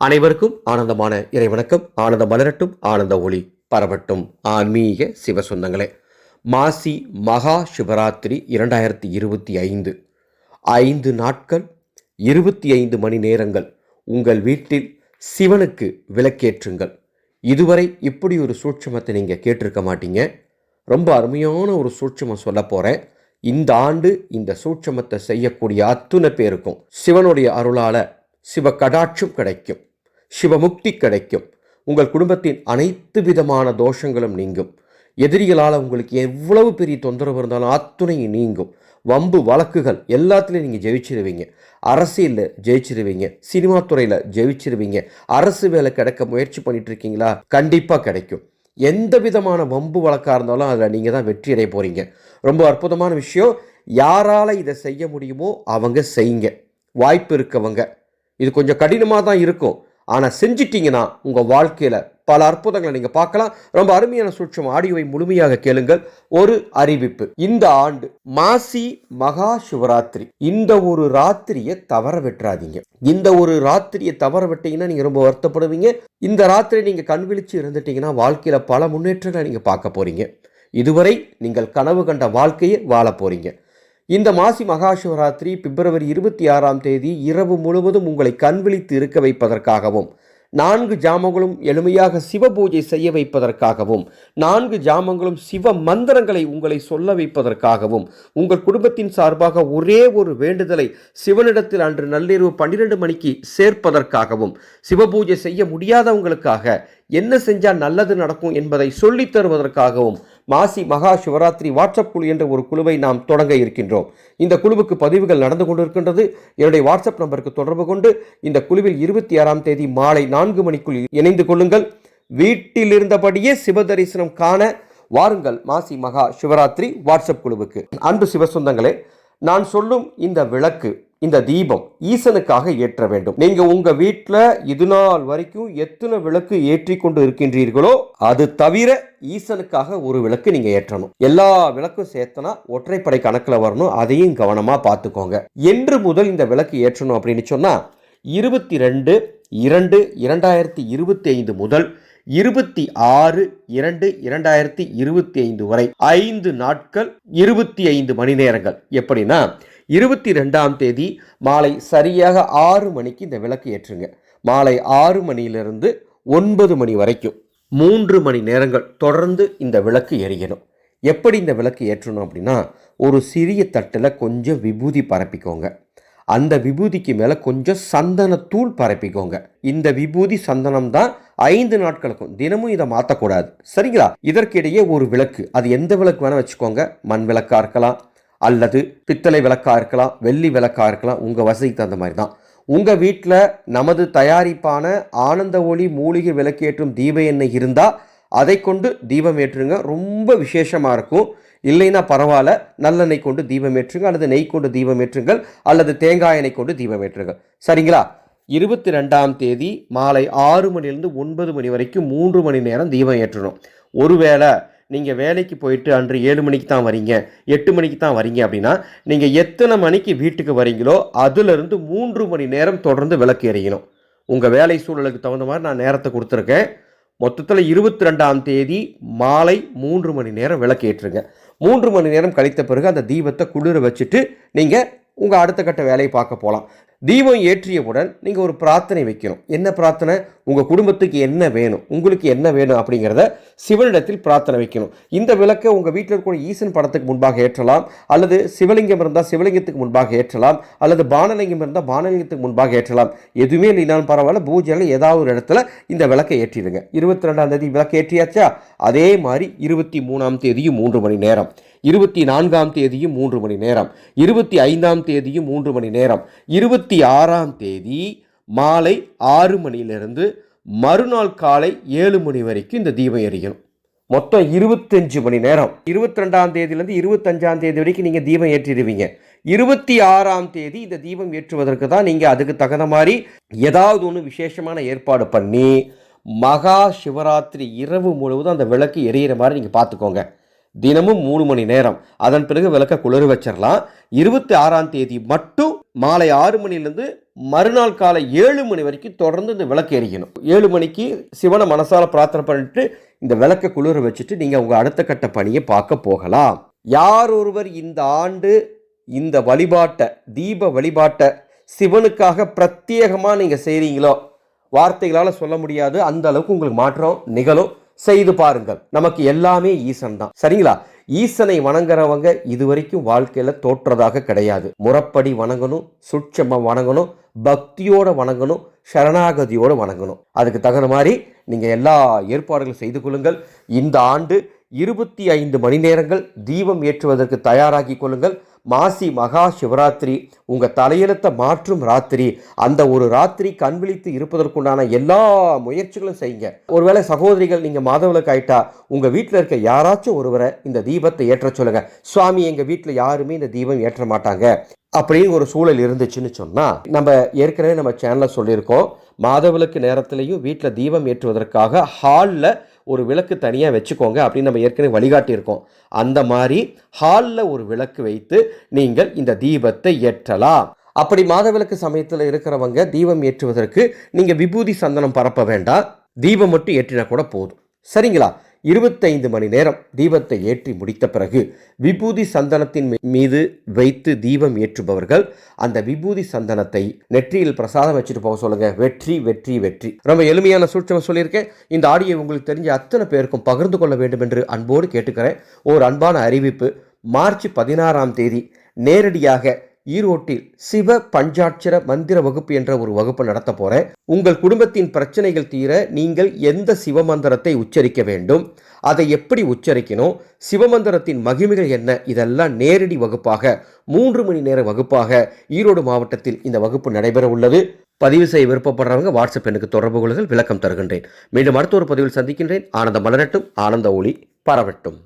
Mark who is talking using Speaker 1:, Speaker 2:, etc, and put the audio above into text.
Speaker 1: அனைவருக்கும் ஆனந்தமான இறைவணக்கம் ஆனந்தம் மலரட்டும் ஆனந்த ஒளி பரவட்டும். ஆன்மீக சிவ சொந்தங்களே மாசி மகா சிவராத்திரி இரண்டாயிரத்தி இருபத்தி ஐந்து. ஐந்து நாட்கள் இருபத்தி ஐந்து மணி நேரங்கள் உங்கள் வீட்டில் சிவனுக்கு விளக்கேற்றுங்கள். இதுவரை இப்படி ஒரு சூட்சமத்தை நீங்கள் கேட்டிருக்க மாட்டீங்க. ரொம்ப அருமையான ஒரு சூட்சமம் சொல்ல போகிறேன் இந்த ஆண்டு இந்த சூட்சமத்தை செய்யக்கூடிய அத்துணை பேருக்கும் சிவனுடைய அருளால சிவ கடாட்சம் கிடைக்கும். சிவமுக்தி கிடைக்கும். உங்கள் குடும்பத்தின் அனைத்து விதமான தோஷங்களும் நீங்கும். எதிரிகளால் உங்களுக்கு எவ்வளவு பெரிய தொந்தரவு இருந்தாலும் அத்துணையும் நீங்கும். வம்பு வழக்குகள் எல்லாத்துலேயும் நீங்கள் ஜெயிச்சிருவீங்க. அரசியலில் ஜெயிச்சிருவீங்க. சினிமா துறையில் ஜெயிச்சிருவீங்க. அரசு வேலை கிடைக்க முயற்சி பண்ணிட்டு இருக்கீங்களா கண்டிப்பாக கிடைக்கும். எந்த விதமான வம்பு வழக்காக இருந்தாலும் அதில் நீங்கள் தான் வெற்றி அடைய போகிறீங்க ரொம்ப அற்புதமான விஷயம். யாரால் இதை செய்ய முடியுமோ அவங்க செய்யுங்க. வாய்ப்பு இருக்கவங்க. இது கொஞ்சம் கடினமாக தான் இருக்கும். ஆனால் செஞ்சிட்டிங்கன்னா உங்கள் வாழ்க்கையில் பல அற்புதங்களை நீங்கள் பார்க்கலாம். ரொம்ப அருமையான சூட்சம் ஆடியோவை முழுமையாக கேளுங்கள். ஒரு அறிவிப்பு. இந்த ஆண்டு மாசி மகா சிவராத்திரி. இந்த ஒரு ராத்திரியை தவற விட்டுறாதீங்க. இந்த ஒரு ராத்திரியை தவற விட்டீங்கன்னா நீங்கள் ரொம்ப வருத்தப்படுவீங்க. இந்த ராத்திரி நீங்கள் கண் விழிச்சு இருந்துட்டீங்கன்னா வாழ்க்கையில் பல முன்னேற்றங்களை நீங்கள் பார்க்க போகிறீங்க இதுவரை நீங்கள் கனவு கண்ட வாழ்க்கையை வாழ போகிறீங்க இந்த மாசி மகா சிவராத்திரி பிப்ரவரி இருபத்தி ஆறாம் தேதி இரவு முழுவதும் உங்களை கண்விழித்து இருக்க வைப்பதற்காகவும் நான்கு ஜாமங்களும் எளிமையாக சிவ பூஜை செய்ய வைப்பதற்காகவும் நான்கு ஜாமங்களும் சிவ மந்திரங்களை உங்களை சொல்ல வைப்பதற்காகவும் உங்கள் குடும்பத்தின் சார்பாக ஒரே ஒரு வேண்டுதலை சிவனிடத்தில் அன்று நள்ளிரவு பன்னிரெண்டு மணிக்கு சேர்ப்பதற்காகவும் சிவ பூஜை செய்ய முடியாதவங்களுக்காக என்ன செஞ்சால் நல்லது நடக்கும் என்பதை சொல்லித் தருவதற்காகவும் மாசி மகா சிவராத்திரி வாட்ஸ்அப் குழு என்ற ஒரு குழுவை நாம் தொடங்க இருக்கின்றோம். இந்த குழுவுக்கு பதிவுகள் நடந்து கொண்டிருக்கின்றது. என்னுடைய வாட்ஸ்அப் நம்பருக்கு தொடர்பு கொண்டு இந்த குழுவில் இருபத்தி ஆறாம் தேதி மாலை நான்கு மணிக்குள் இணைந்து கொள்ளுங்கள். வீட்டில் இருந்தபடியே சிவதரிசனம் காண வாருங்கள் மாசி மகா சிவராத்திரி வாட்ஸ்அப் குழுவுக்கு. அன்பு சிவசொந்தங்களே நான் சொல்லும் இந்த விளக்கு இந்த தீபம் ஈசனுக்காக ஏற்ற வேண்டும். நீங்க உங்க வீட்டில் இது நாள் வரைக்கும் எத்தனை விளக்கு ஏற்றி கொண்டு இருக்கின்றீர்களோ அது தவிர ஈசனுக்காக ஒரு விளக்கு நீங்க ஏற்றணும். எல்லா விளக்கும் சேர்த்தனா ஒற்றைப்படை கணக்கில் வரணும் அதையும் கவனமா பார்த்துக்கோங்க. என்று முதல் இந்த விளக்கு ஏற்றணும் அப்படின்னு சொன்னா இருபத்தி ரெண்டு இரண்டு இரண்டாயிரத்தி இருபத்தி ஐந்து முதல் இருபத்தி ஆறு இரண்டு இரண்டாயிரத்தி இருபத்தி ஐந்து வரை ஐந்து நாட்கள் இருபத்தி ஐந்து மணி நேரங்கள். எப்படின்னா இருபத்தி ரெண்டாம் தேதி மாலை சரியாக ஆறு மணிக்கு இந்த விளக்கு ஏற்றுங்க. மாலை ஆறு மணியிலிருந்து ஒன்பது மணி வரைக்கும் மூன்று மணி நேரங்கள் தொடர்ந்து இந்த விளக்கு எரியணும். எப்படி இந்த விளக்கு ஏற்றணும் அப்படின்னா ஒரு சிறிய தட்டில் கொஞ்சம் விபூதி பரப்பிக்கோங்க. அந்த விபூதிக்கு மேலே கொஞ்சம் சந்தனத்தூள் பரப்பிக்கோங்க. இந்த விபூதி சந்தனம் தான் ஐந்து நாட்களுக்கும் தினமும் இதை மாற்றக்கூடாது சரிங்களா? இதற்கிடையே ஒரு விளக்கு. அது எந்த விளக்கு வேணால் வச்சுக்கோங்க. மண் விளக்காக இருக்கலாம் அல்லது பித்தளை விளக்காக இருக்கலாம் வெள்ளி விளக்காக இருக்கலாம் உங்கள் வசதிக்கு தகுந்த மாதிரி தான். உங்கள் வீட்டில் நமது தயாரிப்பான ஆனந்த ஒளி மூலிகை விளக்கேற்றும் தீப எண்ணெய் இருந்தால் அதை கொண்டு தீபம் ஏற்றுங்க. ரொம்ப விசேஷமாக இருக்கும். இல்லைன்னா பரவாயில்ல நல்லெண்ணெய் கொண்டு தீபம் ஏற்றுங்க அல்லது நெய் கொண்டு தீபம் ஏற்றுங்கள் அல்லது தேங்காய் எண்ணெய் கொண்டு தீபம் ஏற்றுங்கள். சரிங்களா? இருபத்தி ரெண்டாம் தேதி மாலை ஆறு மணிலேருந்து ஒன்பது மணி வரைக்கும் மூன்று மணி நேரம் தீபம் ஏற்றணும். ஒருவேளை நீங்கள் வேலைக்கு போயிட்டு அன்று ஏழு மணிக்கு தான் வரீங்க எட்டு மணிக்கு தான் வரீங்க அப்படின்னா நீங்கள் எத்தனை மணிக்கு வீட்டுக்கு வரீங்களோ அதுலேருந்து மூன்று மணி நேரம் தொடர்ந்து விளக்கு எறியணும் உங்கள் வேலை சூழலுக்கு தகுந்த மாதிரி நான் நேரத்தை கொடுத்துருக்கேன். மொத்தத்தில் இருபத்தி ரெண்டாம் தேதி மாலை மூன்று மணி நேரம் விளக்கேற்றுங்க மூன்று மணி நேரம் கழித்த பிறகு அந்த தீபத்தை குளிர வச்சுட்டு நீங்கள் உங்கள் அடுத்த கட்ட வேலையை பார்க்க போகலாம் தீபம் ஏற்றியவுடன் நீங்கள் ஒரு பிரார்த்தனை வைக்கணும். என்ன பிரார்த்தனை? உங்கள் குடும்பத்துக்கு என்ன வேணும்? உங்களுக்கு என்ன வேணும் அப்படிங்கிறத சிவனிடத்தில் பிரார்த்தனை வைக்கணும். இந்த விளக்கை உங்கள் வீட்டில் கூட ஈசன் படத்துக்கு முன்பாக ஏற்றலாம். அல்லது சிவலிங்கம் இருந்தால் சிவலிங்கத்துக்கு முன்பாக ஏற்றலாம். அல்லது பானலிங்கம் இருந்தால் பானலிங்கத்துக்கு முன்பாக ஏற்றலாம். எதுவுமே இல்லைனாலும் பரவாயில்ல. பூஜையில் ஏதாவது ஒரு இடத்துல இந்த விளக்கை ஏற்றிடுங்க. இருபத்தி ரெண்டாம் தேதி விளக்கு ஏற்றியாச்சா? அதே மாதிரி இருபத்தி மூணாம் தேதியும் மூன்று மணி நேரம். இருபத்தி நான்காம் தேதியும் மூன்று மணி நேரம். இருபத்தி ஐந்தாம் தேதியும் மூன்று மணி நேரம். இருபத்தி ஆறாம் தேதி மாலை ஆறு மணியிலிருந்து மறுநாள் காலை ஏழு மணி வரைக்கும் இந்த தீபம் எரியணும் மொத்தம் இருபத்தஞ்சு மணி நேரம். இருபத்தி ரெண்டாம் தேதியிலேருந்து இருபத்தஞ்சாம் தேதி வரைக்கும் நீங்கள் தீபம் ஏற்றிடுவீங்க. இருபத்தி ஆறாம் தேதி இந்த தீபம் ஏற்றுவதற்கு தான் நீங்கள் அதுக்கு தகுந்த மாதிரி ஏதாவது ஒன்று விசேஷமான ஏற்பாடு பண்ணி மகா சிவராத்திரி இரவு முழுவதும் அந்த விளக்கு எரியிற மாதிரி நீங்கள் பார்த்துக்கோங்க. தினமும் மூணு மணி நேரம். அதன் பிறகு விளக்க குளிர் வச்சிடலாம் இருபத்தி ஆறாம் தேதி மட்டும் மாலை ஆறு மணிலேருந்து மறுநாள் காலை ஏழு மணி வரைக்கும் தொடர்ந்து இந்த விளக்கு எரியணும். ஏழு மணிக்கு சிவனை மனசால பிரார்த்தனை பண்ணிட்டு இந்த விளக்கை குளிர வச்சுட்டு நீங்கள் உங்கள் அடுத்த கட்ட பணியை பார்க்க போகலாம். யார் ஒருவர் இந்த ஆண்டு இந்த வழிபாட்டை தீப வழிபாட்டை சிவனுக்காக பிரத்யேகமாக நீங்கள் செய்கிறீங்களோ வார்த்தைகளால் சொல்ல முடியாது. அந்த அளவுக்கு உங்களுக்கு மாற்றம் நிகழும். செய்து பாருங்கள். நமக்கு எல்லாமே ஈசன் தான். சரிங்களா? ஈசனை வணங்குறவங்க இதுவரைக்கும் வாழ்க்கையில் தோற்றதாக கிடையாது. முறப்படி வணங்கணும் சுட்சமாக வணங்கணும் பக்தியோட வணங்கணும் சரணாகதியோடு வணங்கணும். அதுக்கு தகுந்த மாதிரி நீங்கள் எல்லா ஏற்பாடுகளும் செய்து கொள்ளுங்கள். இந்த ஆண்டு இருபத்தி ஐந்து மணி நேரங்கள் தீபம் ஏற்றுவதற்கு தயாராகி கொள்ளுங்கள். மாசி மகா சிவராத்திரி உங்கள் தலையெழுத்தை மாற்றும் ராத்திரி அந்த ஒரு ராத்திரி கண் விழித்து இருப்பதற்குண்டான எல்லா முயற்சிகளும் செய்யுங்க. ஒருவேளை சகோதரிகள் நீங்கள் மாதவிலக்கு ஆயிட்டா உங்கள் வீட்டில் இருக்க யாராச்சும் ஒருவரை இந்த தீபத்தை ஏற்ற சொல்லுங்க. சுவாமி எங்கள் வீட்டில் யாருமே இந்த தீபம் ஏற்ற மாட்டாங்க. அப்படின்னு ஒரு சூழல் இருந்துச்சுன்னு சொன்னால் நம்ம ஏற்கனவே நம்ம சேனலில் சொல்லியிருக்கோம். மாதவிலக்கு நேரத்திலையும் வீட்டில் தீபம் ஏற்றுவதற்காக ஹாலில் ஒரு விளக்கு தனியாக வச்சுக்கோங்க அப்படின்னு நம்ம ஏற்கனவே வழிகாட்டியிருக்கோம். அந்த மாதிரி ஹாலில் ஒரு விளக்கு வைத்து நீங்கள் இந்த தீபத்தை ஏற்றலாம். அப்படி மாதவிளக்கு சமயத்தில் இருக்கிறவங்க தீபம் ஏற்றுவதற்கு நீங்கள் விபூதி சந்தனம் பரப்ப வேண்டாம். தீபம் மட்டும் ஏற்றினா கூட போதும். சரிங்களா? இருபத்தைந்து மணி நேரம் தீபத்தை ஏற்றி முடித்த பிறகு விபூதி சந்தனத்தின் மீது வைத்து தீபம் ஏற்றுபவர்கள் அந்த விபூதி சந்தனத்தை நெற்றியில் பிரசாதம் வச்சுட்டு போக சொல்லுங்க. வெற்றி வெற்றி வெற்றி. ரொம்ப எளிமையான சூட்சம் சொல்லியிருக்கேன். இந்த ஆடியை உங்களுக்கு தெரிஞ்ச அத்தனை பேருக்கும் பகிர்ந்து கொள்ள வேண்டும் என்று அன்போடு கேட்டுக்கிறேன். ஒரு அன்பான அறிவிப்பு. மார்ச் பதினாறாம் தேதி நேரடியாக ஈரோட்டில் சிவ பஞ்சாட்சர மந்திர வகுப்பு என்ற ஒரு வகுப்பு நடத்த போகிறேன் உங்கள் குடும்பத்தின் பிரச்சனைகள் தீர நீங்கள் எந்த சிவமந்திரத்தை உச்சரிக்க வேண்டும்? அதை எப்படி உச்சரிக்கணும்? சிவமந்திரத்தின் மகிமைகள் என்ன? இதெல்லாம் நேரடி வகுப்பாக மூன்று மணி நேர வகுப்பாக ஈரோடு மாவட்டத்தில் இந்த வகுப்பு நடைபெற உள்ளது. பதிவு செய்ய விருப்பப்படுறவங்க வாட்ஸ்அப் எனக்கு தொடர்பு கொள்ளுங்கள். விளக்கம் தருகின்றேன். மீண்டும் அடுத்த ஒரு பதிவில் சந்திக்கின்றேன். ஆனந்த மலரட்டும். ஆனந்த ஒளி பரவட்டும்.